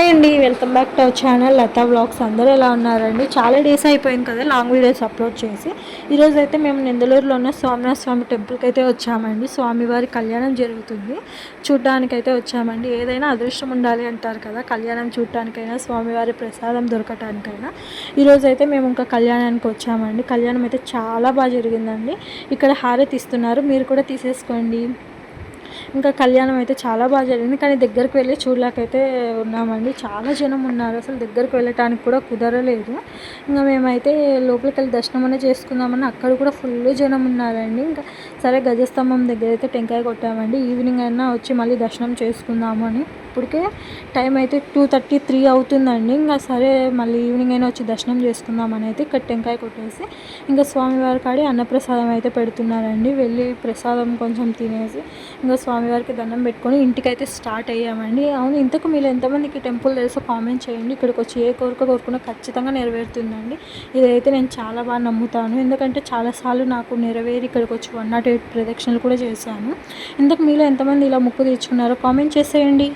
Hi అండి welcome back to our channel Latha blogs అందరూ ఎలా ఉన్నారండి? చాలా డేస్ అయిపోయింది కదా లాంగ్ వీడియోస్ అప్లోడ్ చేసి. ఈరోజు అయితే మేము నిందలూరులో ఉన్న సోమనాథ స్వామి టెంపుల్కి అయితే వచ్చామండి. స్వామివారి కళ్యాణం జరుగుతుంది. చూడ్డానికి అయితే వచ్చామండి. ఏదైనా అదృష్టం ఉండాలి అంటారు కదా కళ్యాణం చూడటానికైనా స్వామివారి ప్రసాదం దొరకటానికైనా. ఈరోజు అయితే మేము ఇంకా కళ్యాణానికి వచ్చామండి. కళ్యాణం అయితే చాలా బాగా జరిగిందండి. ఇక్కడ హారతి ఇస్తున్నారు. మీరు కూడా తీసేసుకోండి. ఇంకా కళ్యాణం అయితే చాలా బాగా జరిగింది. కానీ దగ్గరికి వెళ్ళి చూడలేకైతే ఉన్నామండి. చాలా జనం ఉన్నారు. అసలు దగ్గరికి వెళ్ళటానికి కూడా కుదరలేదు. ఇంకా మేమైతే లోపలికి వెళ్ళి దర్శనం అనేది చేసుకుందామని అక్కడ కూడా ఫుల్ జనం ఉన్నారండి. ఇంకా సరే గజస్తంభం దగ్గర అయితే టెంకాయ కొట్టామండి. ఈవినింగ్ అయినా వచ్చి మళ్ళీ దర్శనం చేసుకుందాము అని ఇప్పటికే టైం అయితే టూ థర్టీ త్రీ అవుతుందండి. ఇంకా సరే మళ్ళీ ఈవినింగ్ అయినా వచ్చి దర్శనం చేసుకుందామని అయితే ఇక్కడ టెంకాయ కొట్టేసి ఇంకా స్వామివారి కాడి అన్నప్రసాదం అయితే పెడుతున్నారండి. వెళ్ళి ప్రసాదం కొంచెం తినేసి ఇంకా స్వామివారికి దండం పెట్టుకొని ఇంటికి అయితే స్టార్ట్ అయ్యామండి. అవును ఇంతకు మీరు ఎంతమందికి టెంపుల్ తెలుసో కామెంట్ చేయండి. ఇక్కడికి వచ్చి ఏ కోరిక కోరుకున్నా ఖచ్చితంగా నెరవేరుతుందండి. ఇదైతే నేను చాలా బాగా నమ్ముతాను. ఎందుకంటే చాలాసార్లు నాకు నెరవేరి ఇక్కడికి వచ్చి వన్ నాట్ ఎయిట్ ప్రదక్షిణలు కూడా చేశాను. ఇంతకు మీలో ఎంతమంది ఇలా ముక్కు తీర్చుకున్నారో కామెంట్ చేసేయండి.